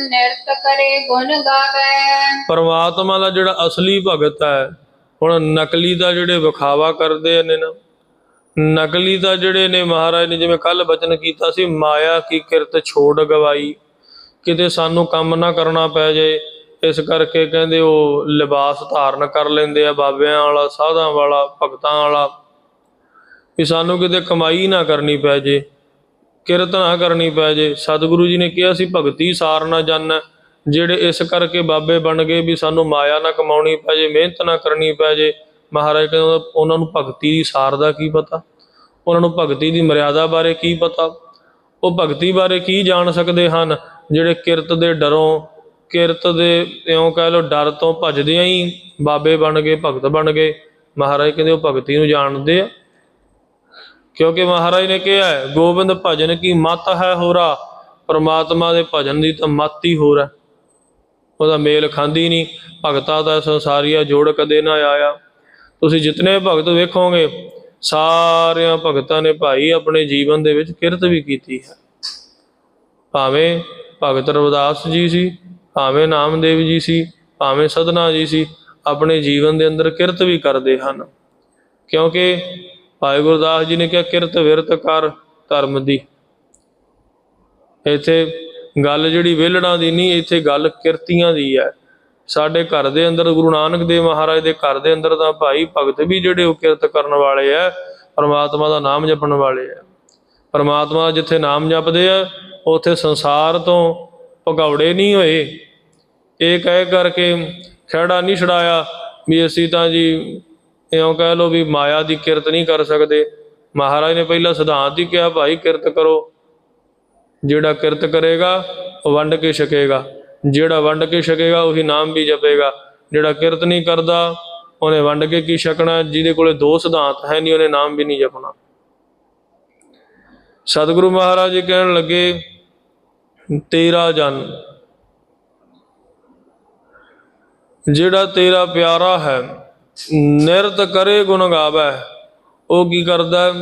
ਨਿਰਤ ਕਰੇ, ਗੁਣ ਗਾਵੇ। ਪਰਮਾਤਮਾ ਦਾ ਜਿਹੜਾ ਅਸਲੀ ਭਗਤ ਹੈ, ਹੁਣ ਨਕਲੀ ਦਾ ਜਿਹੜੇ ਵਿਖਾਵਾ ਕਰਦੇ ਨੇ ਨਾ, ਨਕਲੀ ਦਾ ਜਿਹੜੇ ਨੇ ਮਹਾਰਾਜ ਨੇ, ਜਿਵੇਂ ਕੱਲ ਬਚਨ ਕੀਤਾ ਸੀ, ਮਾਇਆ ਕੀ ਕਿਰਤ ਛੋੜ ਗਵਾਈ, ਕਿਤੇ ਸਾਨੂੰ ਕੰਮ ਨਾ ਕਰਨਾ ਪੈ ਜਾਏ ਇਸ ਕਰਕੇ ਕਹਿੰਦੇ ਉਹ ਲਿਬਾਸ ਧਾਰਨ ਕਰ ਲੈਂਦੇ ਆ, ਬਾਬਿਆਂ ਵਾਲਾ, ਸਾਧਾਂ ਵਾਲਾ, ਭਗਤਾਂ ਵਾਲਾ, ਵੀ ਸਾਨੂੰ ਕਿਤੇ ਕਮਾਈ ਨਾ ਕਰਨੀ ਪੈ ਜੇ। ਕਿਰਤ ਨਾ ਕਰਨੀ ਪੈ ਜੇ। ਸਤਿਗੁਰੂ ਜੀ ਨੇ ਕਿਹਾ ਸੀ, ਭਗਤੀ ਸਾਰ ਨਾ ਜਾਣੈ ਜਿਹੜੇ ਇਸ ਕਰਕੇ ਬਾਬੇ ਬਣ ਗਏ ਵੀ ਸਾਨੂੰ ਮਾਇਆ ਨਾ ਕਮਾਉਣੀ ਪੈ ਜੇ, ਮਿਹਨਤ ਨਾ ਕਰਨੀ ਪੈ ਜੇ। ਮਹਾਰਾਜ ਕਹਿੰਦਾ, ਉਹਨਾਂ ਨੂੰ ਭਗਤੀ ਦੀ ਸਾਰ ਦਾ ਕੀ ਪਤਾ? ਉਹਨਾਂ ਨੂੰ ਭਗਤੀ ਦੀ ਮਰਿਆਦਾ ਬਾਰੇ ਕੀ ਪਤਾ? ਉਹ ਭਗਤੀ ਬਾਰੇ ਕੀ ਜਾਣ ਸਕਦੇ ਹਨ? ਜਿਹੜੇ ਕਿਰਤ ਦੇ ਡਰੋਂ, ਕਿਰਤ ਦੇ ਇਉਂ ਕਹਿ ਲੋ ਡਰ ਤੋਂ ਭੱਜਦਿਆਂ ਹੀ ਬਾਬੇ ਬਣ ਗਏ, ਭਗਤ ਬਣ ਗਏ। ਮਹਾਰਾਜ ਕਹਿੰਦੇ, ਉਹ ਭਗਤੀ ਨੂੰ ਜਾਣਦੇ ਆ। ਕਿਉਂਕਿ ਮਹਾਰਾਜ ਨੇ ਕਿਹਾ ਹੈ, ਗੋਬਿੰਦ ਭਜਨ ਕੀ ਮਤ ਹੈ ਹੋਰਾ, ਪਰਮਾਤਮਾ ਦੇ ਭਜਨ ਦੀ ਤਾਂ ਮਤ ਹੀ ਹੋਰ ਹੈ। ਉਹਦਾ ਮੇਲ ਖਾਂਦੀ ਨਹੀਂ, ਭਗਤਾ ਦਾ ਸੰਸਾਰੀਆ ਜੋੜ ਕਦੇ ਨਾ ਆਇਆ। ਤੁਸੀਂ ਜਿਤਨੇ ਭਗਤ ਵੇਖੋਗੇ, ਸਾਰਿਆਂ ਭਗਤਾਂ ਨੇ ਭਾਈ ਆਪਣੇ ਜੀਵਨ ਦੇ ਵਿੱਚ ਕਿਰਤ ਵੀ ਕੀਤੀ ਹੈ। ਭਾਵੇਂ ਭਗਤ ਰਵਿਦਾਸ ਜੀ ਸੀ, ਭਾਵੇਂ ਨਾਮਦੇਵ ਜੀ ਸੀ, ਭਾਵੇਂ ਸਦਨਾ ਜੀ ਸੀ, ਆਪਣੇ ਜੀਵਨ ਦੇ ਅੰਦਰ ਕਿਰਤ ਵੀ ਕਰਦੇ ਹਨ। ਕਿਉਂਕਿ ਭਾਈ ਗੁਰਦਾਸ ਜੀ ਨੇ ਕਿਹਾ, ਕਿਰਤ ਵਿਰਤ ਕਰ ਧਰਮ ਦੀ। ਇੱਥੇ ਗੱਲ ਜਿਹੜੀ ਵਿਹਲੜਾਂ ਦੀ ਨਹੀਂ, ਇੱਥੇ ਗੱਲ ਕਿਰਤੀਆਂ ਦੀ ਹੈ। ਸਾਡੇ ਘਰ ਦੇ ਅੰਦਰ, ਗੁਰੂ ਨਾਨਕ ਦੇਵ ਮਹਾਰਾਜ ਦੇ ਘਰ ਦੇ ਅੰਦਰ ਤਾਂ ਭਾਈ ਭਗਤ ਵੀ ਜਿਹੜੇ ਉਹ ਕਿਰਤ ਕਰਨ ਵਾਲੇ ਆ, ਪਰਮਾਤਮਾ ਦਾ ਨਾਮ ਜਪਣ ਵਾਲੇ ਆ। ਪਰਮਾਤਮਾ ਜਿੱਥੇ ਨਾਮ ਜਪਦੇ ਆ, ਉੱਥੇ ਸੰਸਾਰ ਤੋਂ ਭਗੌੜੇ ਨਹੀਂ ਹੋਏ। ਇਹ ਕਹਿ ਕਰਕੇ ਖਹਿੜਾ ਨਹੀਂ ਛੜਾਇਆ ਵੀ ਅਸੀਂ ਤਾਂ ਜੀ ਇਉਂ ਕਹਿ ਲੋ ਵੀ ਮਾਇਆ ਦੀ ਕਿਰਤ ਨਹੀਂ ਕਰ ਸਕਦੇ। ਮਹਾਰਾਜ ਨੇ ਪਹਿਲਾਂ ਸਿਧਾਂਤ ਹੀ ਕਿਹਾ, ਭਾਈ, ਕਿਰਤ ਕਰੋ। ਜਿਹੜਾ ਕਿਰਤ ਕਰੇਗਾ, ਉਹ ਵੰਡ ਕੇ ਛਕੇਗਾ। ਜਿਹੜਾ ਵੰਡ ਕੇ ਛਕੇਗਾ, ਉਹੀ ਨਾਮ ਵੀ ਜਪੇਗਾ। ਜਿਹੜਾ ਕਿਰਤ ਨਹੀਂ ਕਰਦਾ, ਉਹਨੇ ਵੰਡ ਕੇ ਕੀ ਛਕਣਾ? ਜਿਹਦੇ ਕੋਲੇ ਦੋ ਸਿਧਾਂਤ ਹੈ ਨਹੀਂ, ਉਹਨੇ ਨਾਮ ਵੀ ਨਹੀਂ ਜਪਣਾ। ਸਤਿਗੁਰੂ ਮਹਾਰਾਜ ਜੀ ਕਹਿਣ ਲੱਗੇ, ਤੇਰਾ ਜਨ, ਜਿਹੜਾ ਤੇਰਾ ਪਿਆਰਾ ਹੈ ਨਿਰਤ ਕਰੇ ਗੁਣ ਗਾਵੇ ਉਹ ਕੀ ਕਰਦਾ?